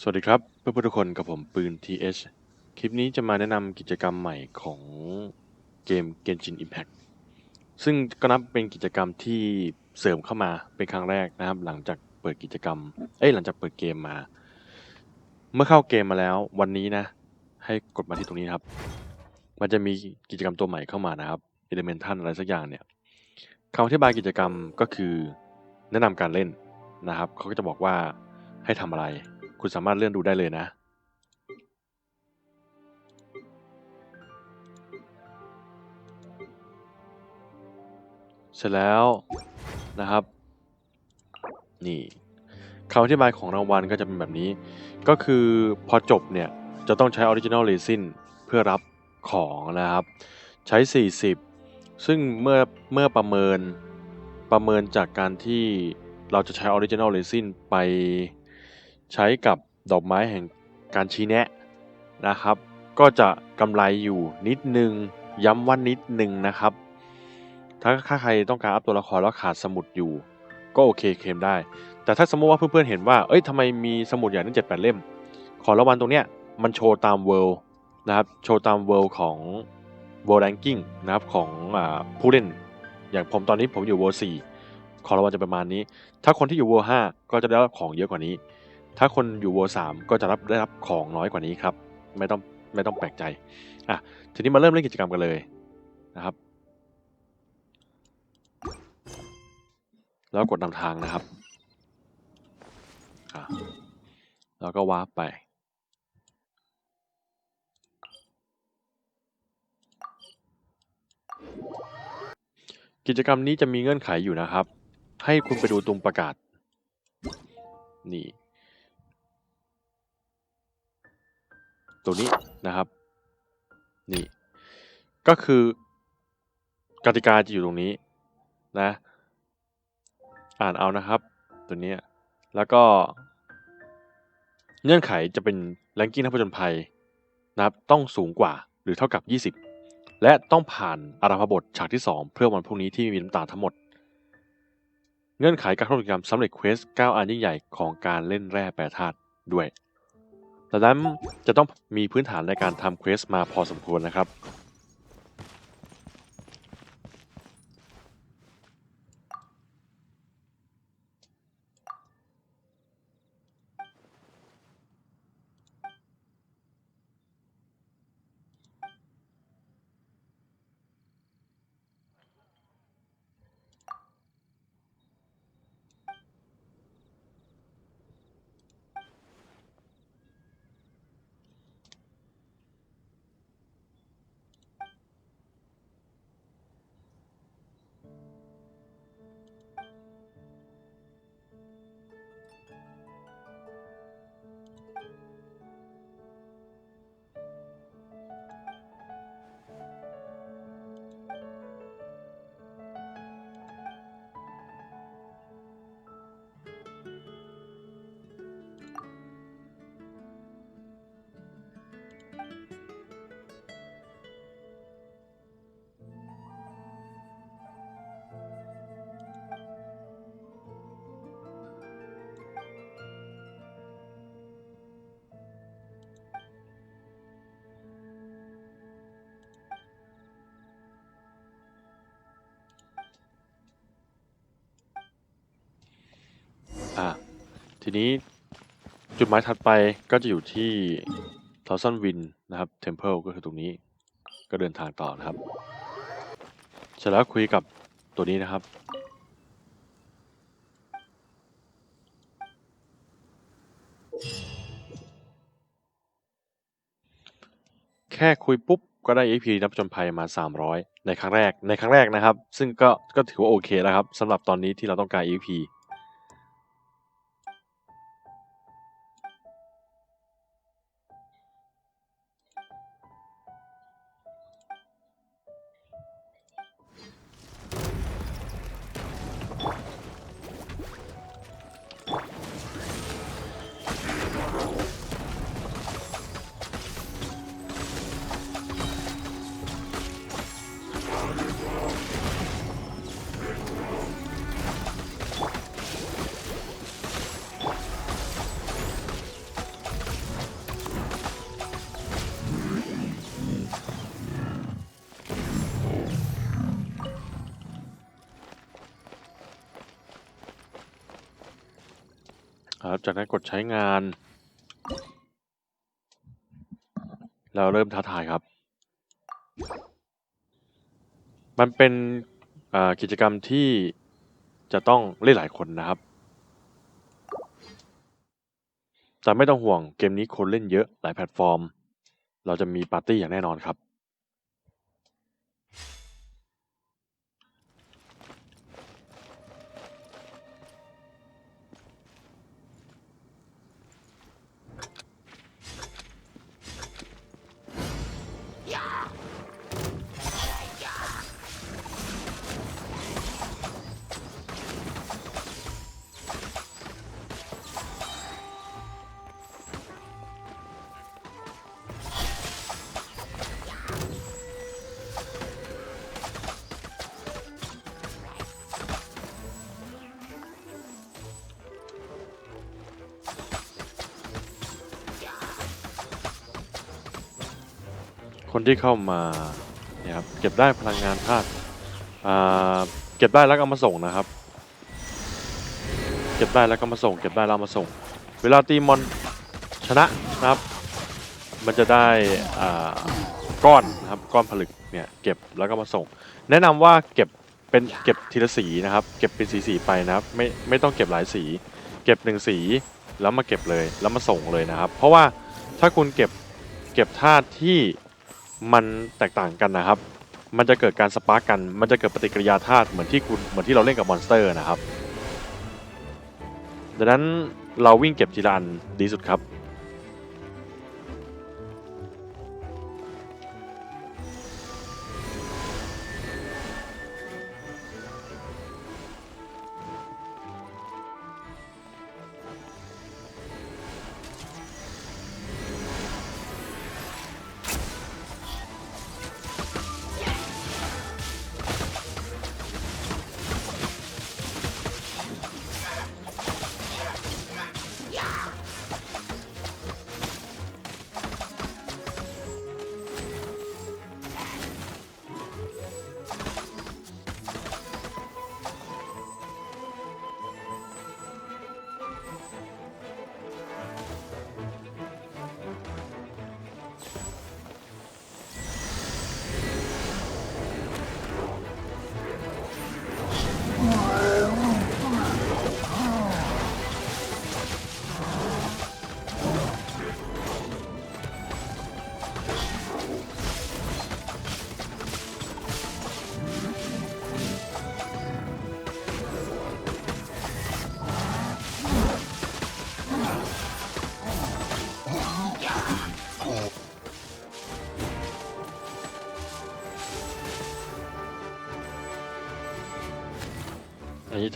สวัสดีครับเพื่อนๆทุกคนกับผมปืน TH คลิปนี้จะมาแนะนำกิจกรรมใหม่ของเกม Genshin Impact ซึ่งก็นับเป็นกิจกรรมที่เสริมเข้ามาเป็นครั้งแรกนะครับ หลังจากเปิดกิจกรรม เอ้ยหลังจากเปิดเกมมา เมื่อเข้าเกมมาแล้ววันนี้นะ ให้กดมาที่ตรงนี้นะครับ มันจะมีกิจกรรมตัวใหม่เข้ามานะครับ Elemental อะไรสักอย่างเนี่ยคำอธิบายกิจกรรมก็คือแนะนำการเล่นนะครับเขาก็จะบอกว่าให้ทำอะไร คุณสามารถเลื่อนดูได้เลยนะเสร็จแล้วนะครับ นี่คำอธิบายของรางวัลก็จะเป็นแบบนี้ ก็คือพอจบเนี่ย จะต้องใช้ Original Resin เพื่อรับของนะครับ ใช้ 40 ซึ่งเมื่อเมื่อประเมินประเมินจากการที่เราจะใช้ Original Resin ไป ใช้กับดอกไม้แห่งการชี้แนะนะครับ ก็จะกำไรอยู่นิดนึง ย้ำว่านิดนึงนะครับ ถ้าถ้าใครต้องการอัพตัวละครแล้วขาดสมุดอยู่ ก็โอเคเคลมได้ แต่ถ้าสมมติว่าเพื่อนๆเห็นว่า เอ้ยทำไมมีสมุดอย่างนั้นเจ็ดแปดเล่ม ขอรางวัลตรงเนี้ยมันโชว์ตามเวิลด์นะครับ โชว์ตามเวิลด์ของ World Ranking นะครับของอผู้เล่น อย่างผมตอนนี้ผมอยู่ World 4ขอรางวัลจะประมาณนี้ ถ้าคนที่อยู่ World 5ก็จะได้รับของเยอะกว่านี้ ถ้าคนอยู่ World 3ก็จะรับได้รับของน้อยกว่านี้ครับ ไม่ต้องไม่ต้องแปลกใจอะทีนี้มาเริ่มเล่นกิจกรรมกันเลยนะครับ แล้วกดนำทางนะครับอะแล้วก็วาร์ปไปกิจกรรมนี้จะมีเงื่อนไขอยู่นะครับ ให้คุณไปดูตรงประกาศ นี่ ตัวนี้นะครับ นี่ ก็คือกติกาจะอยู่ตรงนี้นะ อ่านเอานะครับ ตัวนี้แล้วก็เงื่อนไขจะเป็นแรงกิ้งนักผจญภัยนะครับ ต้องสูงกว่าหรือเท่ากับ 20 และต้องผ่านอาราพบทฉากที่ 2 เพื่อวันพรุ่งนี้ที่มีน้ำตาทั้งหมด เงื่อนไขการเข้าร่วมกิจกรรมสำเร็จเควส 9 อันยิ่งใหญ่ของการเล่นแร่แปรธาตุด้วย ดังนั้นจะต้องมีพื้นฐานในการทำเควสมาพอสมควรนะครับ อะทีนี้จุดหมายถัดไปก็จะอยู่ที่ทอสันวินนะครับเทมเพลก็คือตรงนี้ ก็เดินทางต่อนะครับเสร็จแล้วคุยกับตัวนี้นะครับ แค่คุยปุ๊บก็ได้ EP นับจนภัยมา 300 ในครั้งแรกในครั้งแรกนะครับ ซึ่งก็ก็ถือว่าโอเคแล้วครับสำหรับตอนนี้ที่เราต้องการ EP ครับ จากนั้นกดใช้งาน แล้วเริ่มท้าทายครับ มันเป็นกิจกรรมที่จะต้องเล่นหลายคนนะครับ แต่ไม่ต้องห่วงเกมนี้คนเล่นเยอะหลายแพลตฟอร์ม เราจะมีปาร์ตี้อย่างแน่นอนครับ คนที่เข้ามาเนี่ยครับเก็บได้พลังงานธาตุอ่าเก็บได้แล้วก็เอามาส่งนะครับ เก็บได้แล้วก็มาส่ง เก็บได้แล้วมาส่ง เวลาตีมอนชนะนะครับ มันจะได้อ่าก้อนนะครับก้อนผลึกเนี่ยเก็บแล้วก็มาส่ง แนะนำว่าเก็บเป็นเก็บทีละสีนะครับ เก็บเป็นสีสีไปนะครับไม่ไม่ต้องเก็บหลายสี เก็บหนึ่งสีแล้วมาเก็บเลยแล้วมาส่งเลยนะครับ เพราะว่าถ้าคุณเก็บเก็บธาตุที่ มันแตกต่างกันนะครับ มันจะเกิดการสปาร์กกัน มันจะเกิดปฏิกิริยาธาตุเหมือนที่คุณเหมือนที่เราเล่นกับมอนสเตอร์นะครับดังนั้นเราวิ่งเก็บทีละอันดีสุดครับ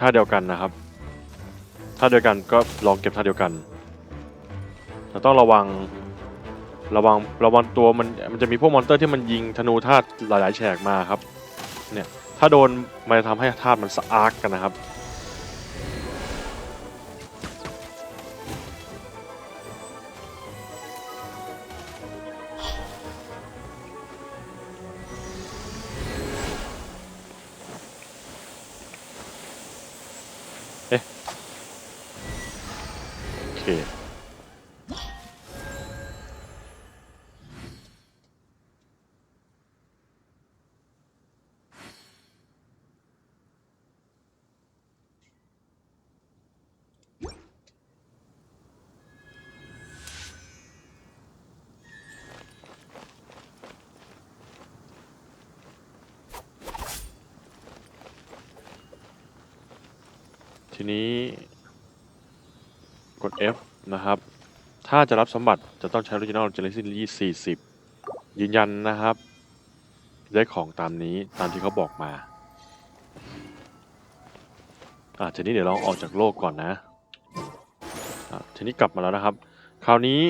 ท่าเดียวกันนะครับ ท่าเดียวกันก็ลองเก็บท่าเดียวกันแต่ต้องระวังระวังระวังตัวมันมันจะมีพวกมอนเตอร์ที่มันยิงธนูธาตุหลายๆแฉกมาครับเนี่ยถ้าโดนมันจะทำให้ธาตุมันสะอาร์กกันนะครับ เคทีนี้ กด F นะครับ ถ้าจะรับสมบัติจะต้องใช้ Original Generation 40 ยืนยันนะครับ ได้ของตามนี้ตามที่เขาบอกมา อ่าทีนี้เดี๋ยวลองออกจากโลกก่อนนะอะทีนี้กลับมาแล้วนะครับ คราวนี้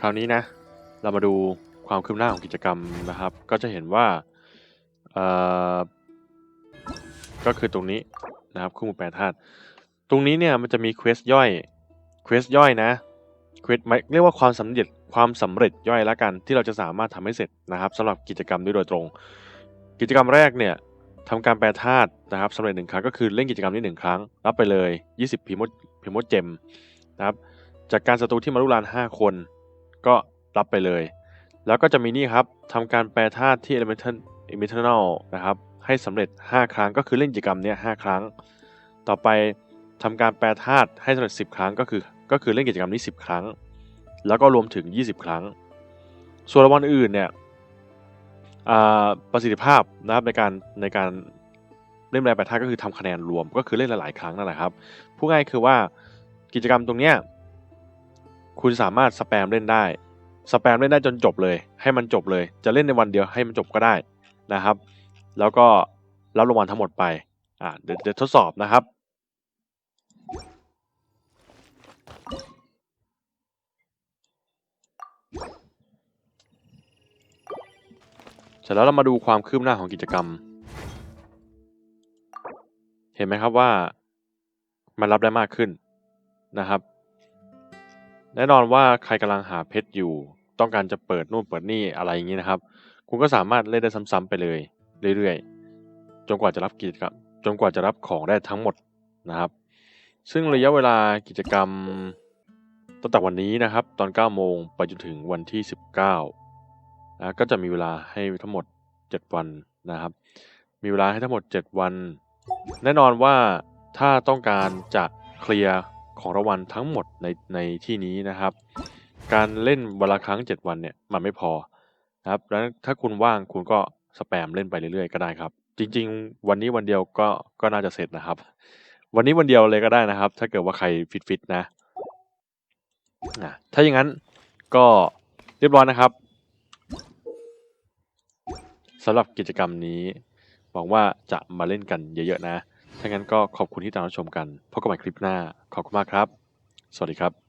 คราวนี้นะ เรามาดูความคืบหน้าของกิจกรรมนะครับ ก็จะเห็นว่าเอ่อก็คือตรงนี้นะครับคู่มือแปรธาตุตรงนี้เนี่ยมันจะมีเควสย่อย เควสย่อยนะเควสเรียกว่าความสำเร็จความสำเร็จย่อยล้วกัน ที่เราจะสามารถทำให้เสร็จนะครับสำหรับกิจกรรมนี้โดยตรง กิจกรรมแรกเนี่ยทำการแปลธาตุนะครับสำเร็จหนึ่งครั้งก็คือเล่นกิจกรรมนี้หนึ่งครั้ง รับไปเลย 20พิมพิโมเจมนะครับจากการศัตรูที่มาลุกราน5 คน ก็รับไปเลย แล้วก็จะมีนี่ครับทำการแปลธาตุที่ Elemental Elemental นะครับให้สำเร็จ 5 ครั้งก็คือเล่นกิจกรรมเนี้ย5ครั้ง ต่อไป ทำการแปลธาตุให้สำเร็จ10 ครั้งก็คือก็คือเล่นกิจกรรมนี้ 10 ครั้ง แล้วก็รวมถึง 20 ครั้ง ส่วนรางวัลอื่นเนี่ยประสิทธิภาพนะครับในการในการเล่นแปลแปลธาตุก็คือทำคะแนนรวม ก็คือเล่นหลาย ๆ ครั้งนั่นแหละครับพูดง่ายคือว่ากิจกรรมตรงเนี้ยคุณสามารถสแปมเล่นได้สแปมเล่นได้จนจบเลย ให้มันจบเลย จะเล่นในวันเดียวให้มันจบก็ได้นะครับ แล้วก็รับรางวัลทั้งหมดไปอ่าเดี๋ยวทดสอบนะครับ เสร็จแล้วเรามาดูความคืบหน้าของกิจกรรม เห็นไหมครับว่ามันรับได้มากขึ้นนะครับ แน่นอนว่าใครกำลังหาเพชรอยู่ ต้องการจะเปิดนู่นเปิดนี่อะไรอย่างนี้นะครับ คุณก็สามารถเล่นได้ซ้ำๆไปเลยเรื่อยๆ จนกว่าจะรับกิจกรรมจนกว่าจะรับของได้ทั้งหมดนะครับ ซึ่งระยะเวลากิจกรรมตั้งแต่วันนี้นะครับ ตอน 9 โมงไปจนถึงวันที่ 19นะก็จะมีเวลาให้ทั้งหมด 7 วันนะครับ มีเวลาให้ทั้งหมด 7 วัน แน่นอนว่าถ้าต้องการจะเคลียร์ของรางวัลทั้งหมดในในที่นี้นะครับ การเล่นวันละครั้ง 7 วันเนี่ยมันไม่พอนะครับแล้วถ้าคุณว่างคุณก็สแปมเล่นไปเรื่อยๆ ก็ได้ครับ จริง ๆ วันนี้วันเดียวก็ก็น่าจะเสร็จนะครับ วันนี้วันเดียวเลยก็ได้นะครับ ถ้าเกิดว่าใครฟิตๆนะนะ ถ้าอย่างนั้นก็เรียบร้อยนะครับสำหรับกิจกรรมนี้หวังว่าจะมาเล่นกันเยอะๆนะ ถ้างั้นก็ขอบคุณที่ติดตามรับชมกันพบกันใหม่คลิปหน้า ขอบคุณมากครับ สวัสดีครับ